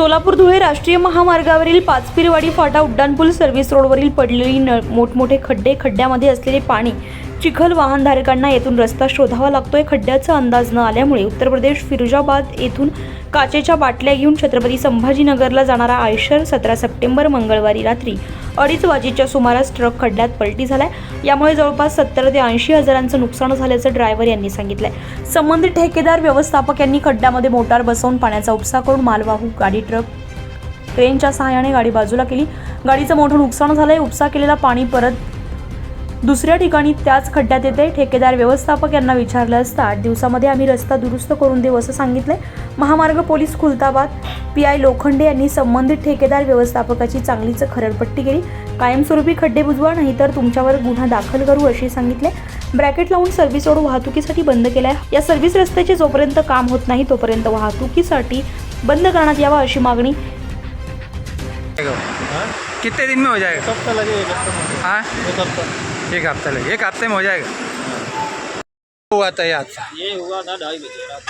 सोलापूर धुळे राष्ट्रीय महामार्गावरील पाचपिरवाडी फाटा उड्डाणपूल सर्व्हिस रोडवरील पडलेली न मोठमोठे खड्डे खड्ड्यामध्ये असलेले पाणी चिखल वाहनधारकांना येथून रस्ता शोधावा लागतोय. खड्ड्याचा अंदाज न आल्यामुळे उत्तर प्रदेश फिरोजाबाद येथून काचेच्या बाटल्या घेऊन छत्रपती संभाजीनगरला जाणारा आयशर सतरा सप्टेंबर मंगळवारी रात्री अडीच वाजेच्या सुमारास ट्रक खड्ड्यात पलटी झालाय. यामुळे जवळपास सत्तर ते ऐंशी हजारांचं नुकसान झाल्याचं ड्रायव्हर यांनी सांगितलंय. संबंधित ठेकेदार व्यवस्थापक यांनी खड्ड्यामध्ये मोटार बसवून पाण्याचा उपसा करून मालवाहू गाडी ट्रक क्रेनच्या सहाय्याने गाडी बाजूला केली. गाडीचं मोठं नुकसान झालंय. उपसा केलेला पाणी परत दुसऱ्या ठिकाणी त्याच खड्ड्यात येते. ठेकेदार व्यवस्थापक यांना विचारलं असता आठ दिवसामध्ये आम्ही रस्ता दुरुस्त करून देऊ असं सांगितलंय. महामार्ग police Khultabad. P I Lokhande यांनी संबंधित ठेकेदार व्यवस्थापकाची चांगलीच खरडपट्टी केली. कायमस्वरूपी खड्डे बुजवा नाहीतर तुमच्यावर गुन्हा दाखल करू असे सांगितले. ब्रॅकेट लावून सर्व्हिस रोड वाहतुकीसाठी बंद केलाय. या सर्व्हिस रस्त्याचे जोपर्यंत काम होत नाही तोपर्यंत वाहतुकीसाठी बंद करण्यात यावा अशी मागणी. कितने दिन में हो जाएगा? एक हफ़्ता लगेगा हाँ? एक हफ़्ता। एक हफ़्ता लगे एक हफ़्ते में हो जाएगा? हुआ था ये हादसा ये हुआ था ढाई बजे रात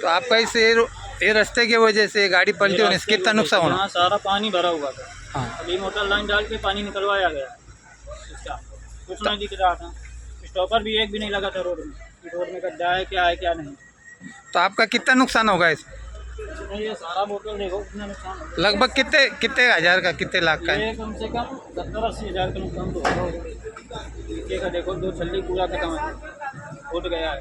तो आपका इस ये रास्ते की वजह से गाड़ी पलटी होने से कितना नुकसान होना? सारा पानी भरा हुआ था। हाँ। अभी मोटर लाइन डाल के पानी निकलवाया गया इसका कुछ नहीं दिख रहा था। स्टॉपर भी एक भी नहीं लगा था रोड में रोड में गड्ढा है क्या है क्या नहीं। तो आपका कितना नुकसान होगा इस नहीं, ये सारा बोतल देखो कितना नुकसान लगभग कितने कितने हज़ार का कितने लाख का है? ये कम से कम सत्तर अस्सी हज़ार का नुकसान तो होगा। का देखो दो छल्ली पूरा खत्म है। फूट गया है।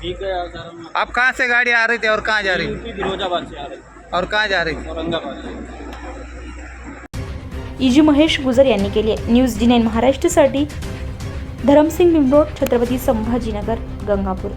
भीग गया सारा आप कहाँ से गाड़ी आ रही थी और कहाँ जा रही? थी फिरोजाबाद से आ रही। और कहाँ जा रही? थी औरंगाबाद इजी महेश गुजर यांनी केली आहे न्यूज़ डी नाईन महाराष्ट्रसाठी. धरमसिंग बिंबरोड छत्रपती संभाजीनगर गंगापूर.